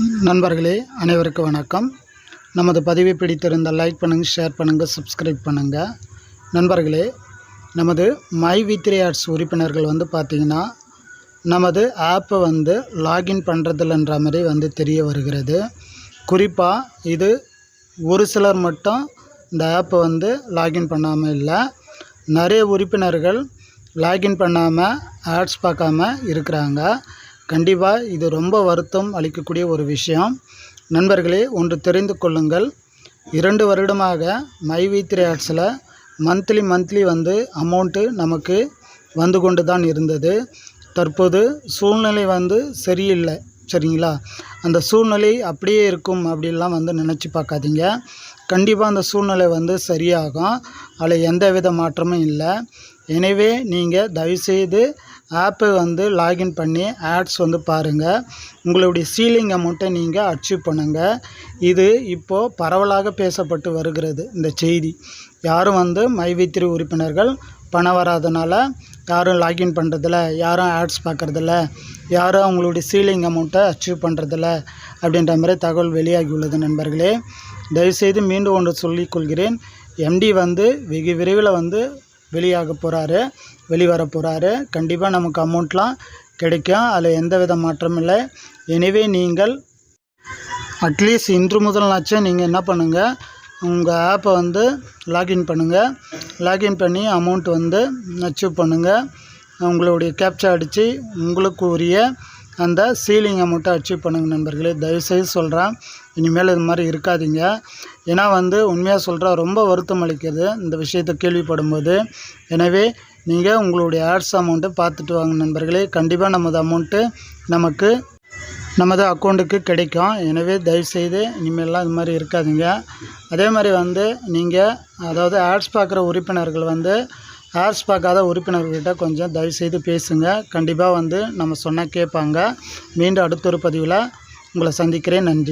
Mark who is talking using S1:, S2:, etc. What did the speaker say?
S1: நண்பர்களே அனைவருக்கும் வணக்கம். நமது பதிவை பிடித்திருந்தால் லைக் பண்ணுங்கள் ஷேர் பண்ணுங்கள் சப்ஸ்கிரைப் பண்ணுங்கள் நண்பர்களே நமது மை வித்ரே ஆட்ஸ் ஆர்ட்ஸ் உறுப்பினர்கள் வந்து பார்த்திங்கன்னா நமது ஆப்பை வந்து லாகின் பண்ணுறதில்லன்ற மாதிரி வந்து தெரிய வருகிறது. குறிப்பாக இது ஒரு சிலர் மட்டும் இந்த ஆப்பை வந்து லாகின் பண்ணாமல் இல்லை. நிறைய உறுப்பினர்கள் லாகின் பண்ணாமல் ஆட்ஸ் பார்க்காம இருக்கிறாங்க. கண்டிப்பாக இது ரொம்ப வருத்தம் அளிக்கக்கூடிய ஒரு விஷயம். நண்பர்களே ஒன்று தெரிந்து கொள்ளுங்கள். இரண்டு வருடமாக மை வி த்ரீ ஆட்ஸில் மந்த்லி மந்த்லி வந்து அமௌண்ட்டு நமக்கு வந்து கொண்டு தான் இருந்தது. தற்போது சூழ்நிலை வந்து சரியில்லை சரிங்களா? அந்த சூழ்நிலை அப்படியே இருக்கும் அப்படின்லாம் வந்து நினச்சி பார்க்காதீங்க. கண்டிப்பாக அந்த சூழ்நிலை வந்து சரியாகும். அதில் எந்த வித மாற்றமும் இல்லை. எனவே நீங்கள் தயவுசெய்து ஆப்பை வந்து லாகின் பண்ணி ஆட்ஸ் வந்து பாருங்கள் உங்களுடைய சீலிங் அமௌண்ட்டை நீங்கள் அச்சீவ் பண்ணுங்கள் இது இப்போது பரவலாக பேசப்பட்டு வருகிறது இந்த செய்தி. யாரும் வந்து மைவித்திரி உறுப்பினர்கள் பணம் வராதனால யாரும் லாகின் பண்ணுறதில்ல யாரும் ஆட்ஸ் பார்க்குறதில்ல யாரும் அவங்களுடைய சீலிங் அமௌண்ட்டை அச்சீவ் பண்ணுறதில்ல அப்படின்ற மாதிரி தகவல் வெளியாகி உள்ளது நண்பர்களே. தயவுசெய்து மீண்டும் ஒன்று சொல்லிக்கொள்கிறேன் எம்டி வந்து வெகு விரைவில் வந்து வெளியாக போகிறாரு வெளிவர போகிறாரு கண்டிப்பாக நமக்கு அமௌண்ட்லாம் கிடைக்கும். அதில் எந்த வித மாற்றமும் இல்லை. எனவே நீங்கள் அட்லீஸ்ட் இன்று முதல்னாச்சும் நீங்கள் என்ன பண்ணுங்கள் உங்கள் ஆப்பை வந்து லாகின் பண்ணுங்கள் லாகின் பண்ணி அமௌண்ட் வந்து அச்சீவ் பண்ணுங்கள் உங்களுடைய கேப்சா அடித்து உங்களுக்கு உரிய அந்த சீலிங் அமௌண்ட்டை அச்சீவ் பண்ணுங்கள் நண்பர்களே. தயவுசெய்து சொல்கிறேன் இனிமேல் இது மாதிரி இருக்காதீங்க. ஏன்னா வந்து உண்மையாக சொல்கிறா ரொம்ப வருத்தம் அளிக்கிறது இந்த விஷயத்தை கேள்விப்படும்போது. எனவே நீங்கள் உங்களுடைய ஆட்ஸ் அமௌண்ட்டை பார்த்துட்டு வாங்க நண்பர்களே. கண்டிப்பாக நமது அமௌண்ட்டு நமக்கு நமது அக்கௌண்ட்டுக்கு கிடைக்கும். எனவே தயவுசெய்து இனிமேல்லாம் இது மாதிரி இருக்காதீங்க. அதே மாதிரி வந்து நீங்கள் அதாவது ஆட்ஸ் பார்க்குற உறுப்பினர்கள் வந்து ஆட்ஸ் பார்க்காத உறுப்பினர்கிட்ட கொஞ்சம் தயவுசெய்து பேசுங்க. கண்டிப்பாக வந்து நம்ம சொன்னால் கேட்பாங்க. மீண்டும் அடுத்த ஒரு பதிவில் உங்களை சந்திக்கிறேன். நன்றி.